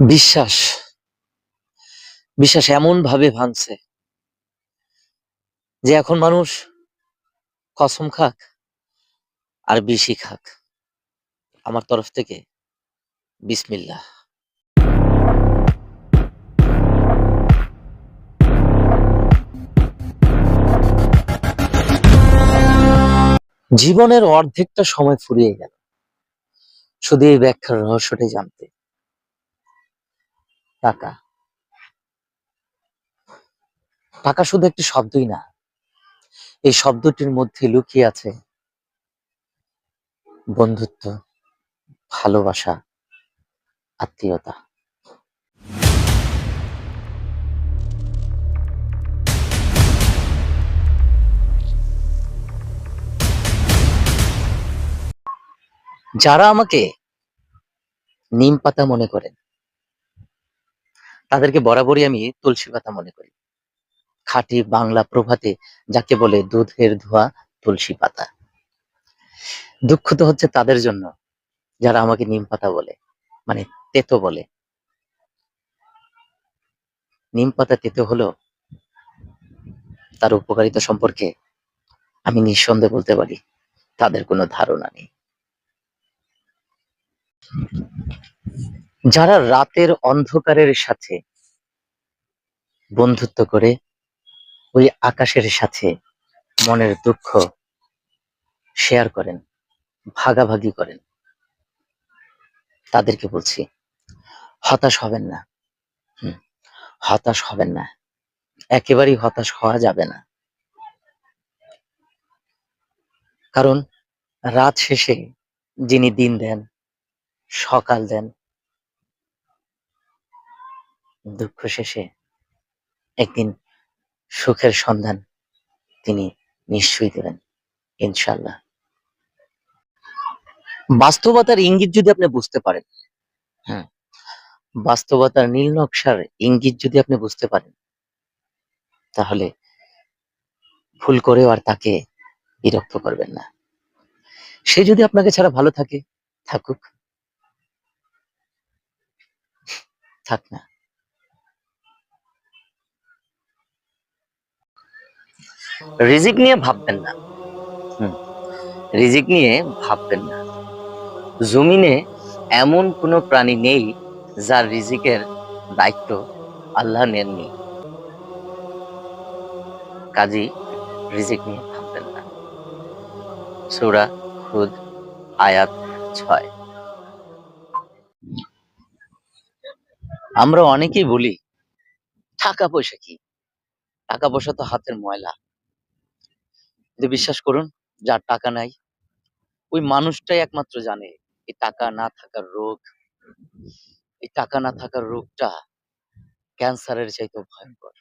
বিশ্বাস। বিশ্বাস এমন ভাবে ভাঙছে যে এখন মানুষ কসম খাক আর বিশি খাক। আমার তরফ থেকে বিসমিল্লা জীবনের অর্ধেকটা সময় ফুরিয়ে গেল। শুধু এই ব্যাখ্যার রহস্যটাই জানতে। টাকা। টাকা শুধু একটি শব্দই না, এই শব্দটির মধ্যে লুকিয়ে আছে বন্ধুত্ব, ভালোবাসা, আত্মীয়তা। যারা আমাকে নিম পাতা মনে করেন তাদেরকে বরাবরই আমি তুলসী পাতা মনে করি। খাঁটি বাংলা প্রভাতে যাকে বলে দুধের ধোয়া তুলসী পাতা। দুঃখ তো হচ্ছে তাদের জন্য, যারা আমাকে নিম পাতা বলে মানে তেতো বলে। নিম পাতা তেতো হলো তার উপকারিতা সম্পর্কে আমি নিঃসন্দেহে বলতে পারি, তাদের কোনো ধারণা নেই। যারা রাতের অন্ধকারের সাথে বন্ধুত্ব করে ওই আকাশের সাথে মনের দুঃখ শেয়ার করেন, ভাগাভাগি করেন। তাদেরকে বলছি, হতাশ হবেন না। হতাশ হবেন না। একেবারেই হতাশ হওয়া যাবে না। কারণ রাত শেষে যিনি দিন দেন, সকাল দেন, দুঃখ শেষে একদিন সুখের সন্ধান তিনি নিশ্চয়ই দেবেন ইনশাল্লাহ বাস্তবতার ইঙ্গিত যদি আপনি বুঝতে পারেন হ্যাঁ বাস্তবতার নীল নকশার ইঙ্গিত যদি আপনি বুঝতে পারেন, তাহলে ভুল করেও আর তাকে বিরক্ত করবেন না। সে যদি আপনাকে ছাড়া ভালো থাকে, থাকুক। থাক না। রিজিক নিয়ে ভাববেন না। রিজিক নিয়ে ভাববেন না। জমিনে এমন কোনো প্রাণী নেই যার রিজিকের দায়িত্ব আল্লাহ নেননি। কাজী, রিজিক নিয়ে ভাববেন না। সুরা খুদ, আয়াত ছয়। আমরা অনেকেই বলি, টাকা পয়সা কি? টাকা পয়সা তো হাতের ময়লা। কিন্তু বিশ্বাস করুন, যার টাকা নাই, ওই মানুষটাই একমাত্র জানে, এই টাকা না থাকার রোগ, এই টাকা না থাকার রোগটা ক্যান্সারের চাইতে ভয়ঙ্কর।